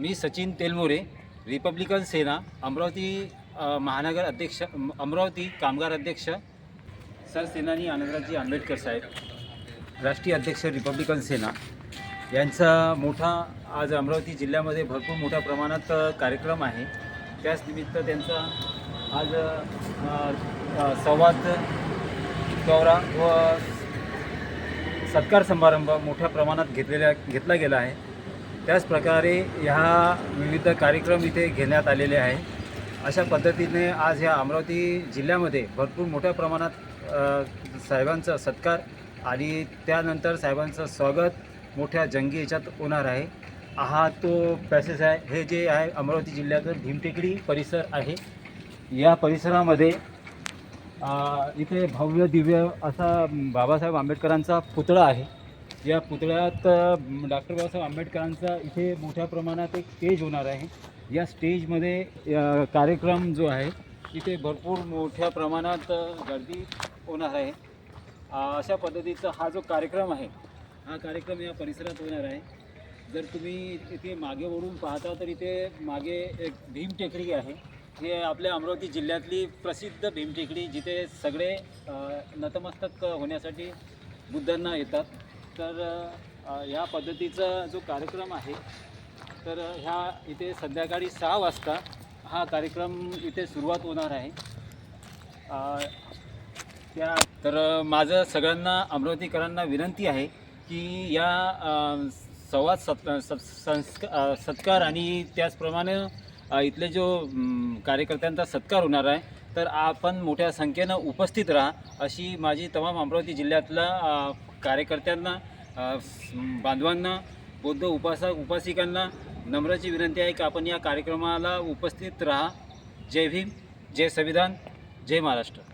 मी Sachin Telmore Republican Sena Amravati महानगर अध्यक्ष अमरावती कामगार अध्यक्ष सरसेनानी आनंदराजी आंबेडकर साहेब राष्ट्रीय अध्यक्ष रिपब्लिकन सेना. यांचा मोठा आज अमरावती जिल्ह्यामध्ये भरपूर मोठ्या प्रमाणात कार्यक्रम आहे. त्याच निमित्त त्यांचा आज संवाद दौरा व सत्कार समारंभ मोठ्या प्रमाणात घेतलेला घेतला गेला आहे. त्याचप्रकारे ह्या विविध कार्यक्रम इथे घेण्यात आलेले आहे. अशा पद्धतीने आज ह्या अमरावती जिल्ह्यामध्ये भरपूर मोठ्या प्रमाणात साहेबांचा सत्कार आणि त्यानंतर साहेबांचं स्वागत मोठ्या जंगी याच्यात होणार आहे. हा तो पॅसेज आहे. हे जे आहे अमरावती जिल्ह्याचं भीमटेकडी परिसर आहे. या परिसरामध्ये इथे भव्य दिव्य असा बाबासाहेब आंबेडकरांचा पुतळा आहे. या पुतळ्यात डॉक्टर बाबासाहेब आंबेडकरांचा इथे मोठ्या प्रमाणात एक स्टेज होणार आहे. या स्टेजमध्ये कार्यक्रम जो आहे इथे भरपूर मोठ्या प्रमाणात गर्दी होणार आहे. अशा पद्धतीचा हा जो कार्यक्रम आहे हा कार्यक्रम या परिसरात होणार आहे. जर तुम्ही इथे मागे वळून पाहता तर इथे मागे एक भीम टेकडी आहे. हे आपल्या अमरावती जिल्ह्यातली प्रसिद्ध भीम टेकडी जिथे सगळे नतमस्तक होण्यासाठी बुद्धांना येतात. तर ह्या पद्धतीचा जो कार्यक्रम आहे तर ह्या इथे संध्याकाळी सहा वाजता हा कार्यक्रम इथे सुरुवात होणार आहे. त्या तर माझं सगळ्यांना अमरावतीकरांना विनंती आहे की या संवाद सत् सत् संस्क सत्कार आणि त्याचप्रमाणे इथले जो कार्यकर्त्यांचा सत्कार होणार आहे तर आपण मोठ्या संख्येनं उपस्थित राहा अशी माझी तमाम अमरावती जिल्ह्यातला कार्यकर्त्यांना बांधवांना बौद्ध उपासक उपासिकांना नम्राची विनंती आहे की आपण या कार्यक्रमाला उपस्थित राहा. जय भीम जय संविधान जय महाराष्ट्र.